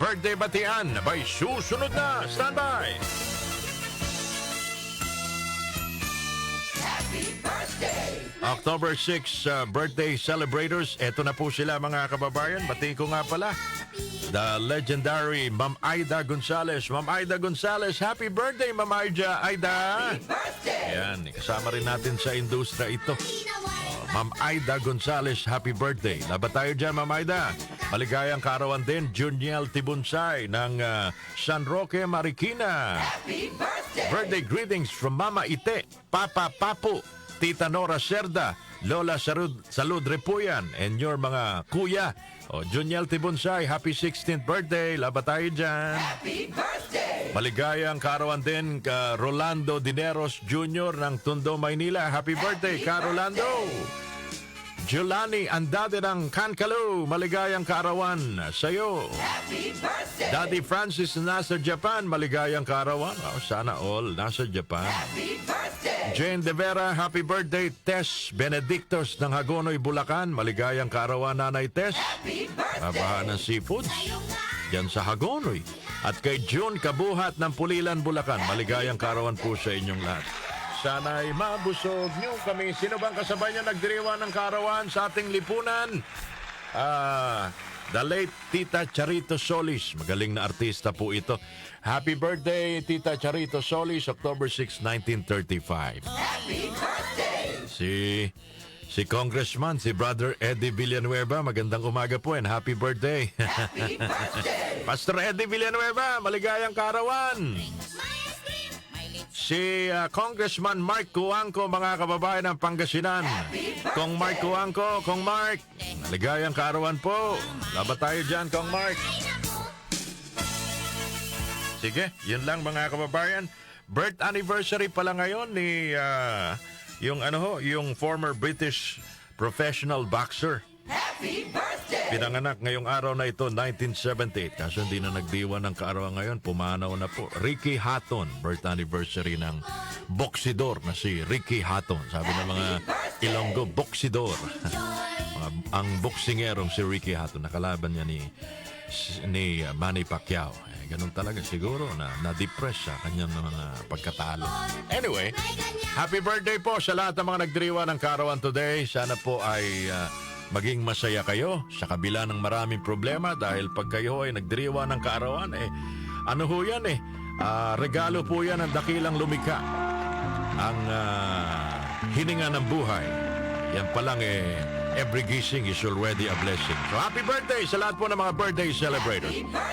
birthday batian by susunod na. Standby! October 6 uh, birthday celebrators. Eto na po sila mga kababayan. Batiin ko nga pala. The legendary Ma'am Aida Gonzales. Ma'am Aida Gonzales, happy birthday Ma'am Aida. Aida. Happy birthday! Yan, kasama rin natin sa industriya ito. Oh, Ma'am Aida Gonzales, happy birthday. Labat tayo dyan, Ma'am Aida. Maligayang karawan din, Juniel Tibunsay ng uh, San Roque, Marikina. Birthday greetings from Mama Ite, Papa Papu, Tita Nora Serda, Lola Salud, Salud Repuyan, and your mga kuya. O, Juniel Tibunsay, happy 16th birthday. Labat tayo dyan. Happy birthday! Maligayang karawan din ka Rolando Dineros Jr. ng Tondo, Maynila. Happy, birthday, ka Rolando! Giuliani Andade ng Kankalo, maligayang kaarawan sa iyo. Happy birthday! Daddy Francis nasa Japan, maligayang kaarawan. Oh, sana all nasa Japan. Happy birthday! Jane De Vera, happy birthday. Tess Benedictos ng Hagonoy, Bulacan, maligayang kaarawan nanay Tess. Happy birthday! Mabahan ng seafoods. Yan sa Hagonoy. At kay June Kabuhat ng Pulilan, Bulacan, maligayang kaarawan po sa inyong lahat. Sana'y mabusog niyo kami. Sino bang kasabay niyo nagdiriwa ng karawan sa ating lipunan? Ah, the late Tita Charito Solis. Magaling na artista po ito. Happy birthday, Tita Charito Solis, October 6, 1935. Happy birthday! Si si Congressman, si Brother Eddie Villanueva, magandang umaga po and happy birthday. Happy birthday! Pastor Eddie Villanueva, maligayang karawan. Si uh, Congressman Mark Cuangco, mga kababayan ng Pangasinan. Kong Mark Cuangco, Kong Mark, maligayang kaarawan po. Labat tayo dyan, Kong Mark. Sige, yun lang mga kababayan. Birth anniversary pala ngayon ni ah, yung ano ho, yung former British professional boxer. Pinanganak ngayong araw na ito, 1978. Kaso hindi na nagdiwa ng kaarawan ngayon, pumanaw na po. Ricky Hatton, birth anniversary ng boksidor na si Ricky Hatton. Sabi ng mga Ilonggo, boksidor. Ang boksingerong si Ricky Hatton, nakalaban niya ni ni Manny Pacquiao. Eh, ganun talaga siguro na na-depress sa kanyang mga pagkatalo. Anyway, happy birthday po sa lahat ng mga nagdiriwa ng karawan today. Sana po ay uh, maging masaya kayo sa kabila ng maraming problema dahil pag kayo ay nagdiriwa ng kaarawan, eh, ano ho yan eh, ah, regalo po yan ng dakilang lumika. Ang ah, hininga ng buhay. Yan pa lang eh, every gising is already a blessing. So happy birthday sa lahat po ng mga birthday celebrators.